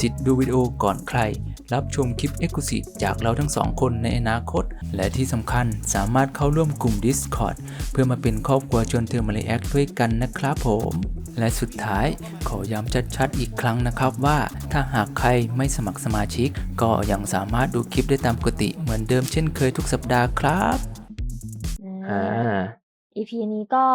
สิทธิ์ดูวิดีโอก่อนใคร รับชมคลิป e x c l u s i v e จากเราทั้งสองคนในอนาคต และที่สำคัญสามารถเข้าร่วมกลุ่ม Discord เพื่อมาเป็นครอบครัวชวนเธอมาเลแอคด้วยกันนะครับผม และสุดท้ายขอย้ำชัดๆอีกครั้งนะครับว่า ถ้าหากใครไม่สมัครสมาชิก ก็ยังสามารถดูคลิปได้ตามปกติเหมือนเดิมเช่นเคยทุกสัปดาห์ครับอ่าอีพีนี้ก็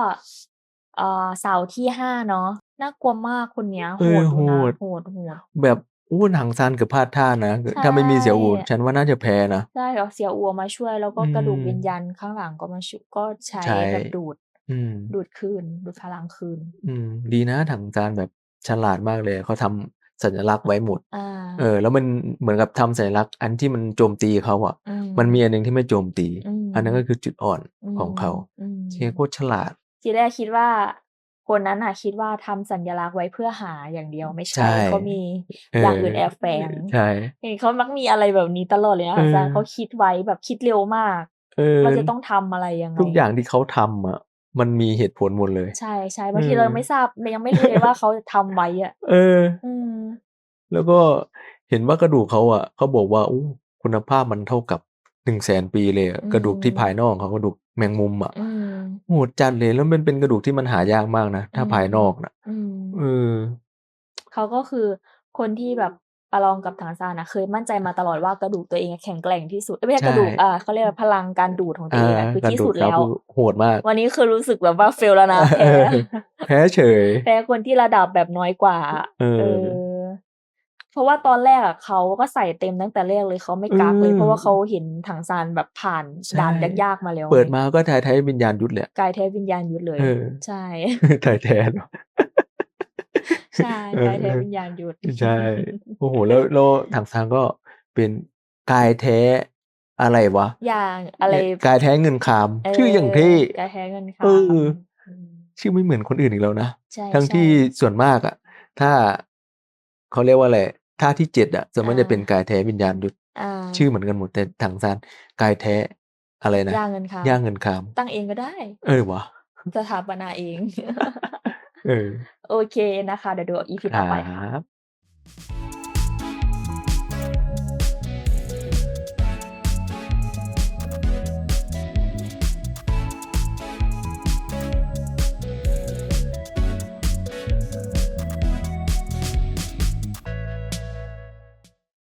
เอ่อเสาร์ที่ห้าเนาะ น่ากลัวมากคนเนี้ยเอโหอดอยู่นะโหด โหดโหด แบบอู้หนังซานเกือบพลาดท่านะ ใช่ ถ้าไม่มีเสี่ยวอูฉันว่าน่าจะแพ้นะ ใช่เอาเสียอัวมาช่วย แล้วก็อืมกระดูกวิญญาณข้างหลังก็มาช่วยก็ใช้ใช้แบบดูด อืม ดูดคืน ดูดพลังคืน อืม ดีนะถังซานแบบฉลาดมากเลย เขาทำสัญลักษณ์ไว้หมด อ่า เออ แล้วมันเหมือนกับทำสัญลักษณ์อันที่มันโจมตีเขาอะอืมันมีอันหนึ่งที่ไม่โจมตี อืมอันนั้นก็คือจุดอ่อนของเขาอืม เชียโคตรฉลาด ทีแรกคิดว่า คนนั้นอะคิดว่าทำสัญลักษณ์ไว้เพื่อหาอย่างเดียวไม่ใช่ใช่เขามีเออออย่างอื่นแอบแฝงใช่เห็นเขามักมีอะไรแบบนี้ตลอดเลยนะเอออาจารย์เขาคิดไว้แบบคิดเร็วมากเออว่าจะต้องทำอะไรยังไงทุกอย่างที่เขาทำอะมันมีเหตุผลหมดเลย ใช่ใช่บางทีเออเรายังไม่ทราบเรายังไม่รู้เลยว่าเขาทำไว้อะ เอออืมแล้วก็เห็นว่ากระดูกเขาอะเขาบอกว่าอู้คุณภาพมันเท่ากับหนึ่งแสนปีเลยอะอืมกระดูกที่ภายนอกของเขากระดูกแมงมุมอะอืม โหดจัดเลยแล้วมันเป็นกระดูกที่มันหายากมากนะ ถ้าอืมภายนอกนะอืมเออเขาก็คือคนที่แบบประลองกับถังซานนะเคยมั่นใจมาตลอดว่ากระดูกตัวเองอะแข็งแกร่งที่สุดเอ้ยไม่ใช่ใช่กระดูกอ่าเขาเรียกว่าพลังการดูดของตัวอ่าเองอะคือกระที่ดูสุกดเขาแล้วคือโหดมาก วันนี้คือรู้สึกแบบว่าเฟลแล้วนะเอแพ้อแพ้เฉย แพ้คนที่ระดับแบบน้อยกว่า เออเออเพ ราะว่าตอนแรกอะเขาก็ใส่เต็มตั้งแต่แรกเลยเขาไม่กักเลยอืมเพราะว่าเขาเห็นถังซานแบบผ่านใช่ด่านยากๆมาแล้วเปิดไงมาก็ทายไทยวิญญาณยุทธเลยอะกายแท้วิญญาณยุทธเลยเออใช่ทายแทนใช่กายแท้วิญญาณยุทธใช่โอ้โหแล้วแล้วถังซานก็เป็นกายแท้อะไรวะอย่างอะไรกายแท้เงินคามเชื่ออย่างเท่กายแท้เงินคเออำมชื่อไม่เหมือนคนอื่นอีกแล้วนะใช่ทั้งใช่ที่ส่วนมากอะถ้าเขาเรียกว่าอะไร ท่าที่เจ็ดอะส่วนมากอ่าจะเป็นกายแท้วิญญาณยุทธอ่าชื่อเหมือนกันหมดแต่ถังซานกายแท้อะไรนะย่างเงินคำย่างเงินคามตั้งเองก็ได้ เออวะสถาปนาเองเออโอเคนะคะ เดี๋ยวดูอีพีคต่อรัไปบ